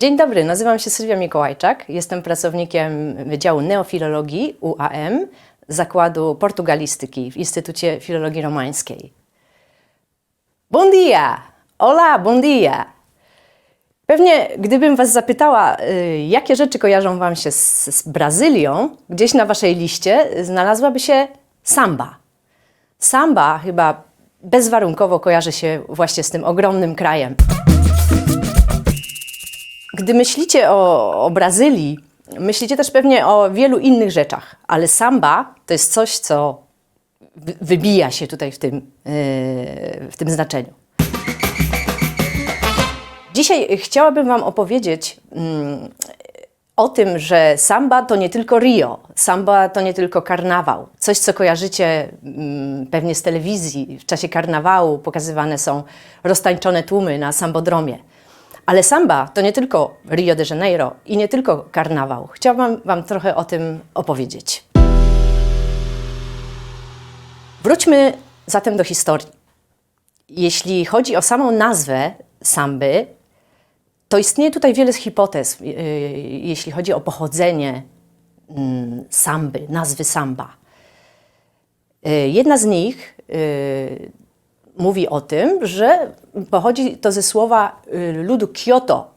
Dzień dobry, nazywam się Sylwia Mikołajczak. Jestem pracownikiem Wydziału Neofilologii UAM Zakładu Portugalistyki w Instytucie Filologii Romańskiej. Bon dia! Hola, bon dia! Pewnie gdybym Was zapytała, y, jakie rzeczy kojarzą Wam się z, z Brazylią, gdzieś na Waszej liście znalazłaby się samba. Samba chyba bezwarunkowo kojarzy się właśnie z tym ogromnym krajem. Gdy myślicie o, o Brazylii, myślicie też pewnie o wielu innych rzeczach, ale samba to jest coś, co wy- wybija się tutaj w tym, yy, w tym znaczeniu. Dzisiaj chciałabym Wam opowiedzieć mm, o tym, że samba to nie tylko Rio, samba to nie tylko karnawał. Coś, co kojarzycie mm, pewnie z telewizji. W czasie karnawału pokazywane są roztańczone tłumy na sambodromie. Ale samba to nie tylko Rio de Janeiro i nie tylko karnawał. Chciałabym Wam trochę o tym opowiedzieć. Wróćmy zatem do historii. Jeśli chodzi o samą nazwę samby, to istnieje tutaj wiele hipotez, yy, jeśli chodzi o pochodzenie mm, samby, nazwy samba. Yy, Jedna z nich yy, mówi o tym, że pochodzi to ze słowa y, ludu Kyoto,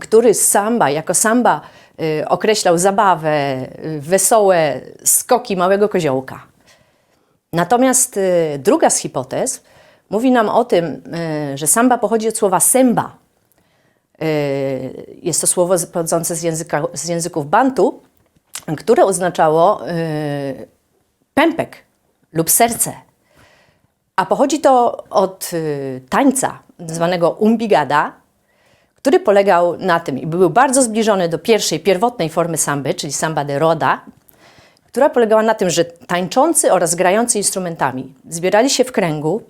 który samba, jako samba y, określał zabawę, y, wesołe skoki małego koziołka. Natomiast druga z hipotez mówi nam o tym, że samba pochodzi od słowa semba. Jest to słowo pochodzące z, języka, z języków bantu, które oznaczało pępek lub serce. A pochodzi to od y, tańca zwanego umbigada, który polegał na tym i był bardzo zbliżony do pierwszej, pierwotnej formy samby, czyli samba de roda, która polegała na tym, że tańczący oraz grający instrumentami zbierali się w kręgu.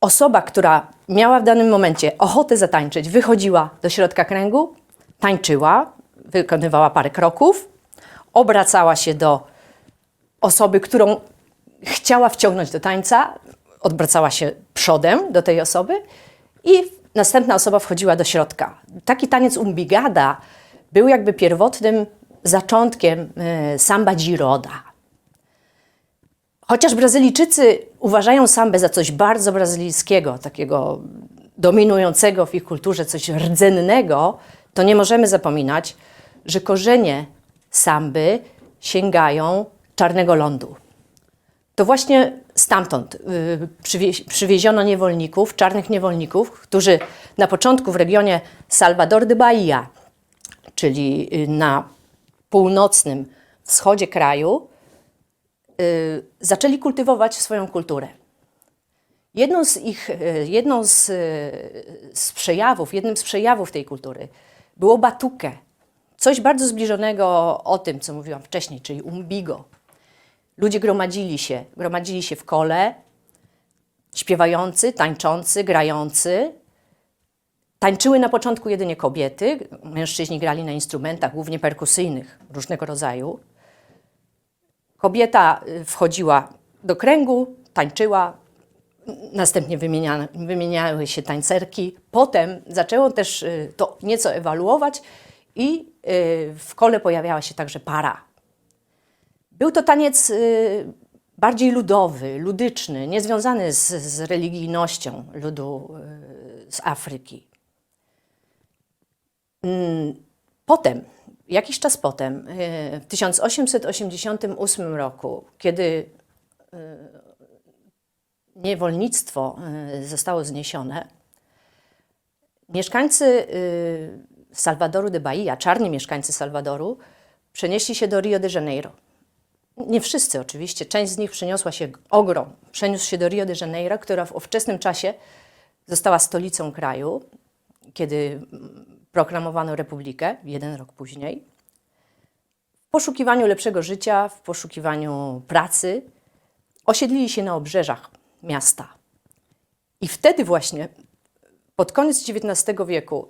Osoba, która miała w danym momencie ochotę zatańczyć, wychodziła do środka kręgu, tańczyła, wykonywała parę kroków, obracała się do osoby, którą chciała wciągnąć do tańca, odwracała się przodem do tej osoby i następna osoba wchodziła do środka. Taki taniec umbigada był jakby pierwotnym zaczątkiem e, samba giroda. Chociaż Brazylijczycy uważają sambę za coś bardzo brazylijskiego, takiego dominującego w ich kulturze, coś rdzennego, to nie możemy zapominać, że korzenie samby sięgają czarnego lądu. To właśnie stamtąd y, przywieziono niewolników, czarnych niewolników, którzy na początku w regionie Salvador de Bahia, czyli y, na północnym wschodzie kraju, y, zaczęli kultywować swoją kulturę. Jedną z ich, jedną z, z przejawów, jednym z przejawów tej kultury było batuke. Coś bardzo zbliżonego o tym, co mówiłam wcześniej, czyli umbigo. Ludzie gromadzili się, gromadzili się w kole, śpiewający, tańczący, grający. Tańczyły na początku jedynie kobiety, mężczyźni grali na instrumentach, głównie perkusyjnych różnego rodzaju. Kobieta y, wchodziła do kręgu, tańczyła, następnie wymienia, wymieniały się tańcerki. Potem zaczęło też y, to nieco ewaluować i y, w kole pojawiała się także para. Był to taniec y, bardziej ludowy, ludyczny, niezwiązany z, z religijnością ludu y, z Afryki. Mm, Potem, jakiś czas potem, y, w 1888 roku, kiedy niewolnictwo zostało zniesione, mieszkańcy Salwadoru de Bahia, czarni mieszkańcy Salwadoru, przenieśli się do Rio de Janeiro. Nie wszyscy oczywiście, część z nich przeniosła się, ogrom przeniósł się do Rio de Janeiro, która w ówczesnym czasie została stolicą kraju, kiedy proklamowano republikę, jeden rok później. W poszukiwaniu lepszego życia, w poszukiwaniu pracy, osiedlili się na obrzeżach miasta. I wtedy właśnie, pod koniec XIX wieku,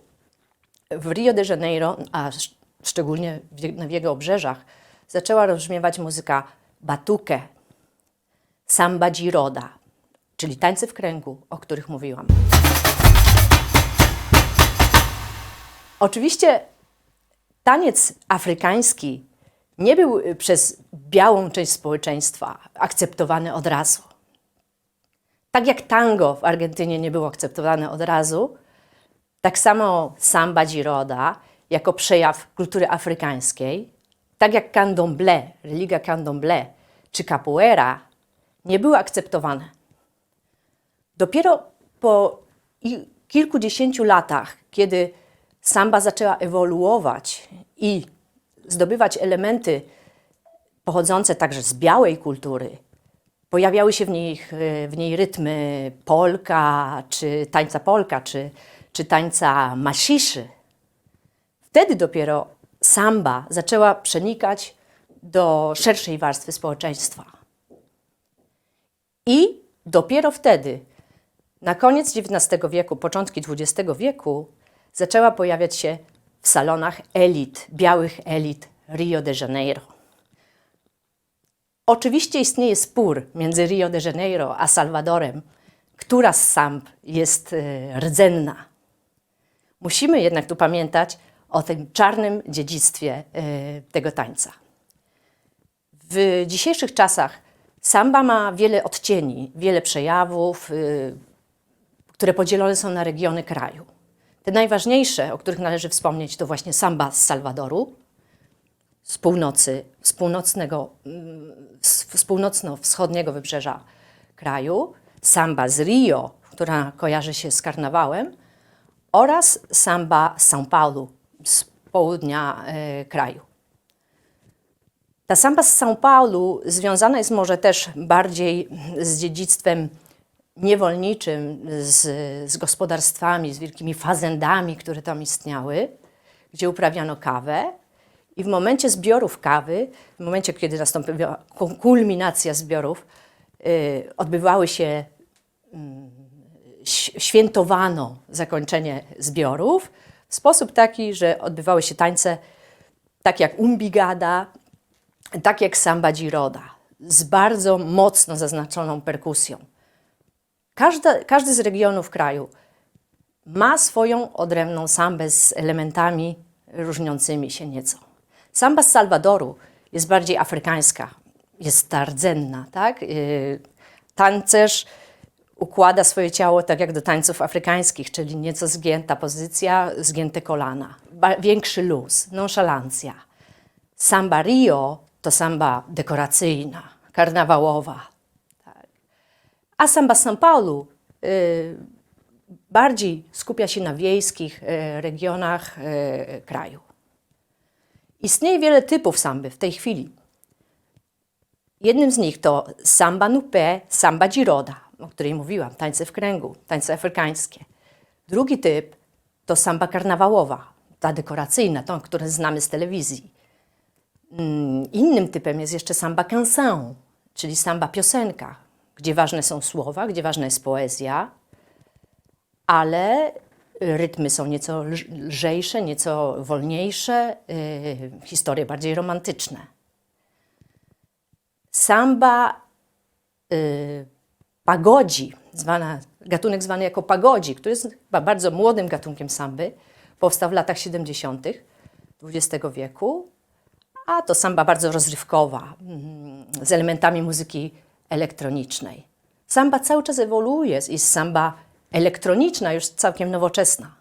w Rio de Janeiro, a sz- szczególnie na jego obrzeżach, zaczęła rozbrzmiewać muzyka batuque, samba giroda, czyli tańce w kręgu, o których mówiłam. Oczywiście taniec afrykański nie był y, przez białą część społeczeństwa akceptowany od razu. Tak jak tango w Argentynie nie było akceptowane od razu, tak samo samba giroda jako przejaw kultury afrykańskiej, tak jak candomblé, religia candomblé czy capoeira nie były akceptowane. Dopiero po kilkudziesięciu latach, kiedy samba zaczęła ewoluować i zdobywać elementy pochodzące także z białej kultury, pojawiały się w niej, w niej rytmy polka, czy tańca polka, czy, czy tańca masziszy. Wtedy dopiero samba zaczęła przenikać do szerszej warstwy społeczeństwa. I dopiero wtedy, na koniec XIX wieku, początki XX wieku, zaczęła pojawiać się w salonach elit, białych elit Rio de Janeiro. Oczywiście istnieje spór między Rio de Janeiro a Salwadorem, która z samb jest e, rdzenna. Musimy jednak tu pamiętać o tym czarnym dziedzictwie e, tego tańca. W dzisiejszych czasach samba ma wiele odcieni, wiele przejawów, y, które podzielone są na regiony kraju. Te najważniejsze, o których należy wspomnieć, to właśnie samba z Salwadoru, z północy, z północnego, mm, z północno-wschodniego wybrzeża kraju, samba z Rio, która kojarzy się z karnawałem, oraz samba z São Paulo, z południa e, kraju. Ta samba z São Paulo związana jest może też bardziej z dziedzictwem niewolniczym, z, z gospodarstwami, z wielkimi fazendami, które tam istniały, gdzie uprawiano kawę. I w momencie zbiorów kawy, w momencie, kiedy nastąpiła ku- kulminacja zbiorów, y, odbywały się ś- świętowano zakończenie zbiorów sposób taki, że odbywały się tańce tak jak umbigada, tak jak samba giroda, z bardzo mocno zaznaczoną perkusją. Każda, każdy z regionów kraju ma swoją odrębną sambę z elementami różniącymi się nieco. Samba z Salwadoru jest bardziej afrykańska, jest rdzenna, tak? Yy, Tancerz układa swoje ciało tak jak do tańców afrykańskich, czyli nieco zgięta pozycja, zgięte kolana, większy luz, nonszalancja. Samba Rio to samba dekoracyjna, karnawałowa. Tak. A samba São Paulo y, bardziej skupia się na wiejskich y, regionach y, kraju. Istnieje wiele typów samby w tej chwili. Jednym z nich to samba nupé, samba giroda, o której mówiłam, tańce w kręgu, tańce afrykańskie. Drugi typ to samba karnawałowa, ta dekoracyjna, tą, którą znamy z telewizji. Mm, Innym typem jest jeszcze samba canção, czyli samba piosenka, gdzie ważne są słowa, gdzie ważna jest poezja, ale rytmy są nieco lż- lżejsze, nieco wolniejsze, yy, historie bardziej romantyczne. Samba y, pagodzi, zwana, gatunek zwany jako pagodzi, który jest bardzo młodym gatunkiem samby, powstał w latach 70. XX wieku, a to samba bardzo rozrywkowa, mm, z elementami muzyki elektronicznej. Samba cały czas ewoluuje, jest samba elektroniczna, już całkiem nowoczesna.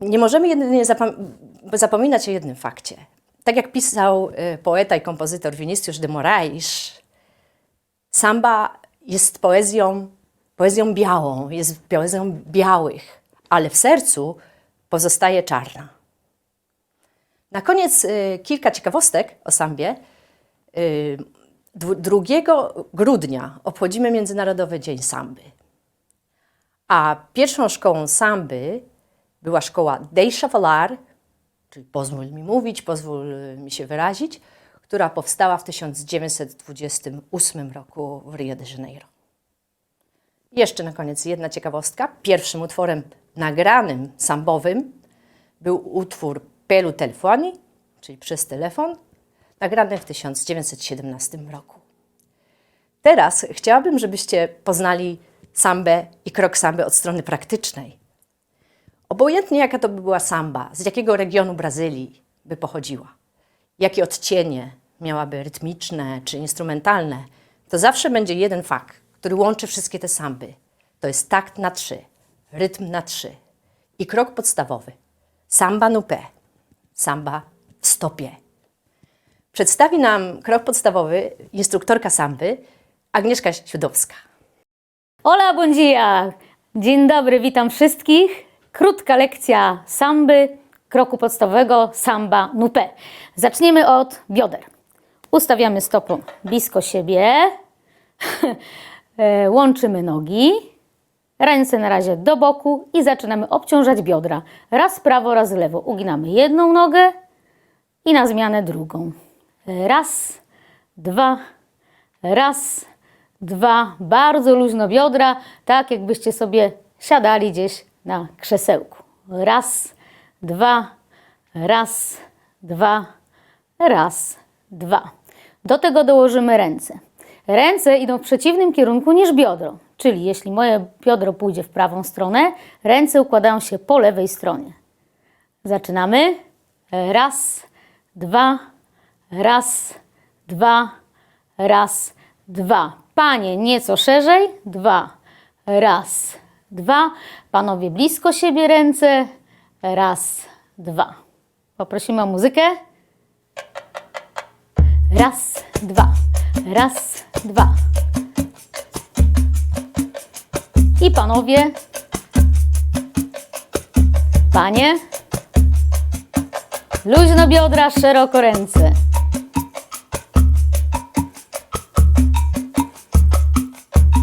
Nie możemy jedynie zapom- zapominać o jednym fakcie. Tak jak pisał y, poeta i kompozytor Vinicius de Moraes, samba jest poezją, poezją białą, jest poezją białych, ale w sercu pozostaje czarna. Na koniec y, kilka ciekawostek o sambie. Y, dwu- 2 grudnia obchodzimy Międzynarodowy Dzień Samby. A pierwszą szkołą samby była szkoła Deixa Falar, czyli pozwól mi mówić, pozwól mi się wyrazić, która powstała w 1928 roku w Rio de Janeiro. Jeszcze na koniec jedna ciekawostka. Pierwszym utworem nagranym sambowym był utwór Pelu Telefoni, czyli przez telefon, nagrany w 1917 roku. Teraz chciałabym, żebyście poznali sambę i krok samby od strony praktycznej. Obojętnie jaka to by była samba, z jakiego regionu Brazylii by pochodziła, jakie odcienie miałaby rytmiczne czy instrumentalne, to zawsze będzie jeden fakt, który łączy wszystkie te samby. To jest takt na trzy, rytm na trzy i krok podstawowy. Samba no pé, samba w stopie. Przedstawi nam krok podstawowy instruktorka samby Agnieszka Siudowska. Hola, buen dia! Dzień dobry, witam wszystkich. Krótka lekcja samby, kroku podstawowego samba nupe. Zaczniemy od bioder. Ustawiamy stopą blisko siebie, E, łączymy nogi, ręce na razie do boku i zaczynamy obciążać biodra. Raz prawo, raz lewo. Uginamy jedną nogę i na zmianę drugą. Raz, dwa, raz, dwa. Bardzo luźno biodra, tak jakbyście sobie siadali gdzieś na krzesełku. Raz, dwa, raz, dwa, raz, dwa. Do tego dołożymy ręce. Ręce idą w przeciwnym kierunku niż biodro, czyli jeśli moje biodro pójdzie w prawą stronę, ręce układają się po lewej stronie. Zaczynamy. Raz, dwa, raz, dwa, raz, dwa. Panie nieco szerzej. Dwa, raz, dwa. Panowie blisko siebie ręce. Raz, dwa. Poprosimy o muzykę. Raz, dwa. Raz, dwa. I panowie. Panie. Luźno biodra, szeroko ręce.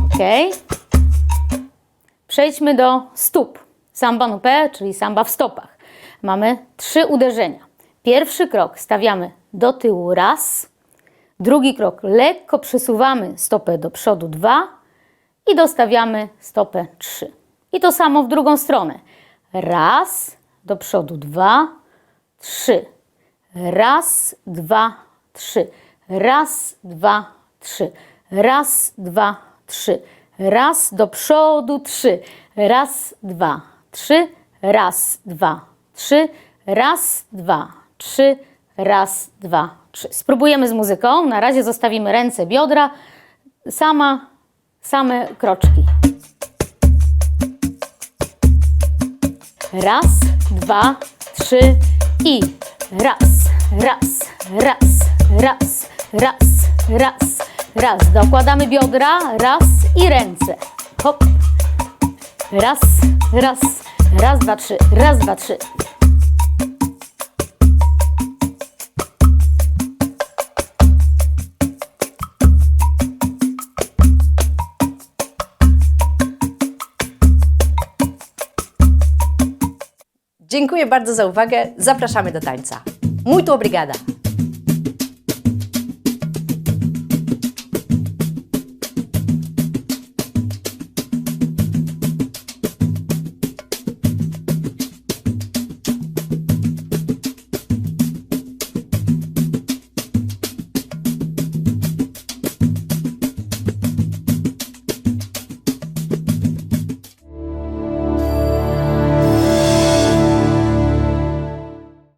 Ok. Przejdźmy do stóp. Samba nupe, czyli samba w stopach. Mamy trzy uderzenia. Pierwszy krok stawiamy do tyłu raz. Drugi krok lekko przesuwamy stopę do przodu dwa i dostawiamy stopę trzy. I to samo w drugą stronę. Raz, do przodu dwa, trzy. Raz, dwa, trzy. Raz, dwa, trzy. Raz, dwa, trzy. Raz do przodu, trzy. Raz, dwa, trzy. Raz, dwa, trzy. Raz, dwa, trzy. Raz, dwa, trzy. Spróbujemy z muzyką. Na razie zostawimy ręce, biodra. Sama, same kroczki. Raz, dwa, trzy i raz, raz, raz, raz, raz, raz, raz. Dokładamy biodra, raz i ręce. Hop. Raz, raz, raz, dwa, trzy, raz, dwa, trzy. Dziękuję bardzo za uwagę. Zapraszamy do tańca. Muito obrigada.